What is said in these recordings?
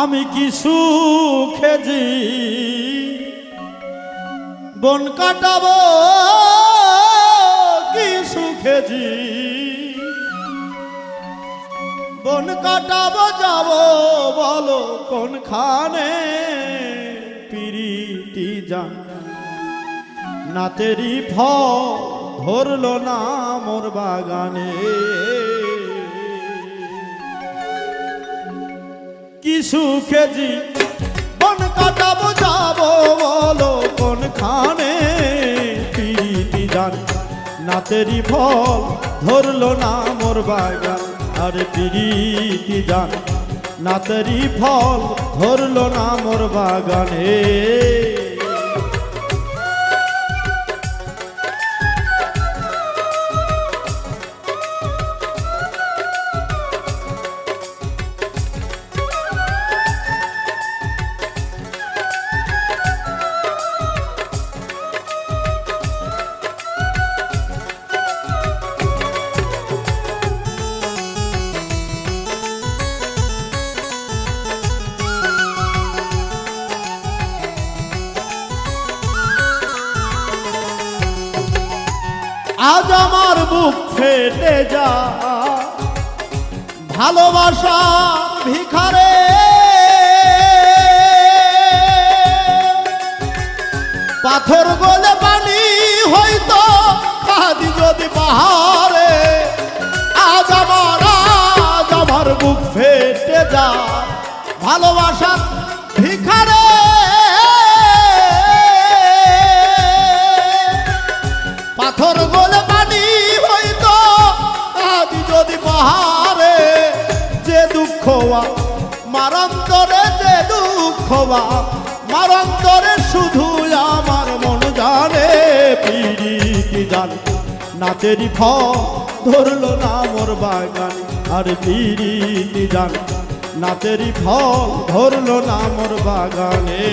আমি কি সুখেজি বন কাটাবো, কি সুখেজি বন কাটাবো, যাব, বলো কোনখানে? পিরিতি যান নাতেরি ফ ধরলো না মোর বাগানে। কি সুখেজি বন কাটাবো যাব বলো, কোনখানে পিরিতি জান? নাতেরি ফল ধরলো না মোর বাগান, আর পিরিতি জান? নাতেরি ফল ধরলো না মোর বাগানে। বুক ফেটে যা ভালোবাসা ভিখারে। পাথর গলে পানি হইতো কাদি যদি পাহাড়ে পিড়িতি জান ফল ধরলো না মোর বাগান, আর পিড়িতি জান। নাচের ফল ধরল না মোর বাগানে।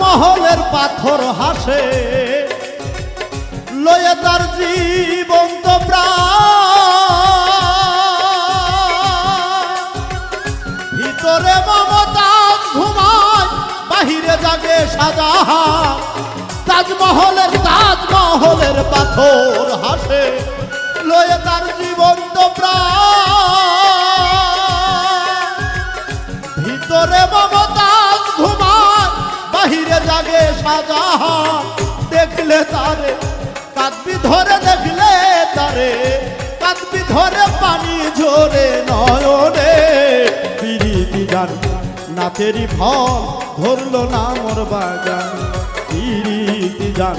তাজমহলের পাথর হাসে। লয়ে তার জীবন্ত ভিতরে মমতা ঘুমায় বাহিরে জাগে সাজা। তাজমহলের তাজমহলের পাথর হাসে। লয়ে তার জীবন্ত প্রাণ। সাজা। দেখলে তারে, কাঁদবি ধরে দেখলে তারে, কাঁদবি ধরে পানি ঝরে নয়নে। পিরিতি জান নাচেরি ফল ধরলো না মোর বাগান। পিরিতি জান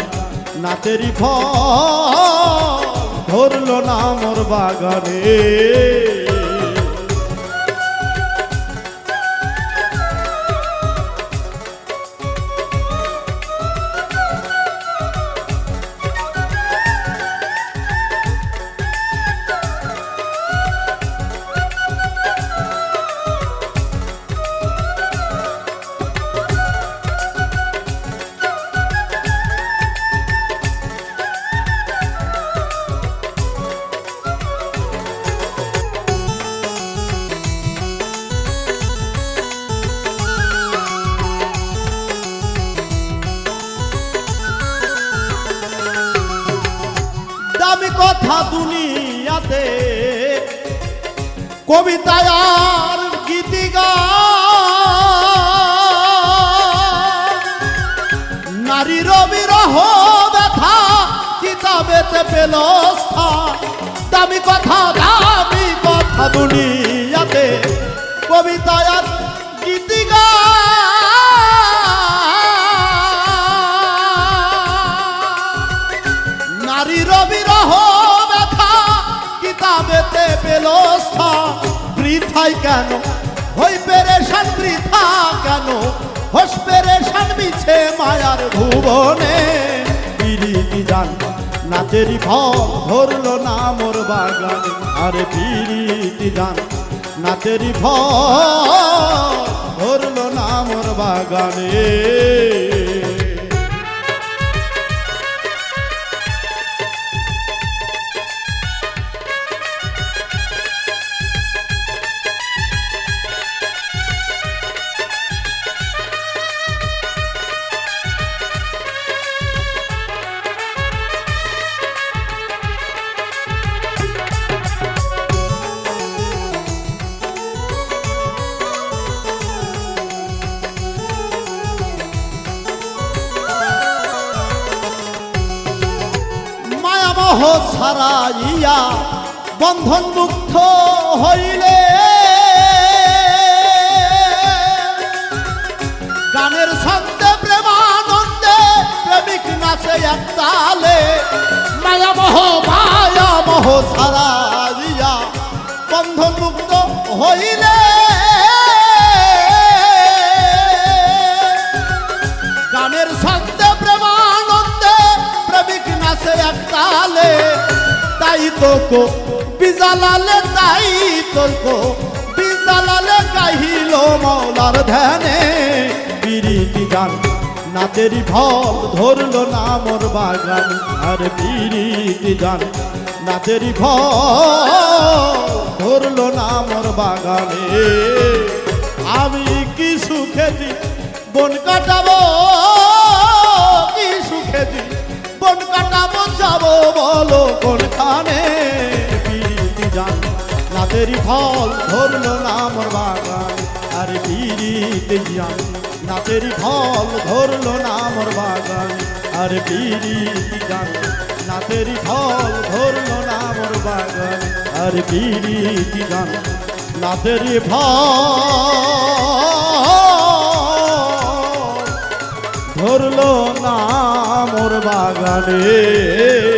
নাচেরি ফল ধরলো না মোর বাগানে। কথা দুনিয়াতে। কবিতায় আর গীতিগা নারীর বিরহ ব্যথা কিতাবেতে পেল দামি কথা দামি কথা দুনিয়াতে। কবিতায় বৃথাই কেন? হই পেরেশান বৃথা কেন? হোস পেরেশান মিছে মায়ার ভুবনে। পিরিতি জান? নাচেরি ফল ধরলো না মোর বাগানে। আরে পিরিতি জান? নাচেরি ফল ধরলো না মোর বাগানে। মায়ামহ ছাড়াইয়া বন্ধন মুক্ত হইলে। গানের ছন্দে, প্রেমানন্দে প্রেমিক নাচে এক তালে। মায়ামহ মায়ামহ ছাড়াইয়া বন্ধন মুক্ত হইলে। গানের প্রেমানন্দে প্রেমিক নাচে এক তালে, তাই তো কো বিজালালে তাই তো কো বিজালালে গাহিল মৌলার ধ্যানে। বিরিতি গান, নাচেরি ফল ধরলো না মোর বাগান, আর বিরিতি গান, নাচেরি ফল ধরলো না মোর বাগানে। আমি কি সুখেছি বন কাটাবো? কাটাবো যাব বলো কোনখানে? পিরিতি জান নাদেরি ফল ধরলো না মোর বাগান। আর পিরিতি জান নাদেরি ফল ধরলো না মোর বাগান। আর পিরিতি জান নাদেরি ফল ধরলো না মোর বাগান। আর পিরিতি জান নাদেরি ফল ধরলো বাগানে।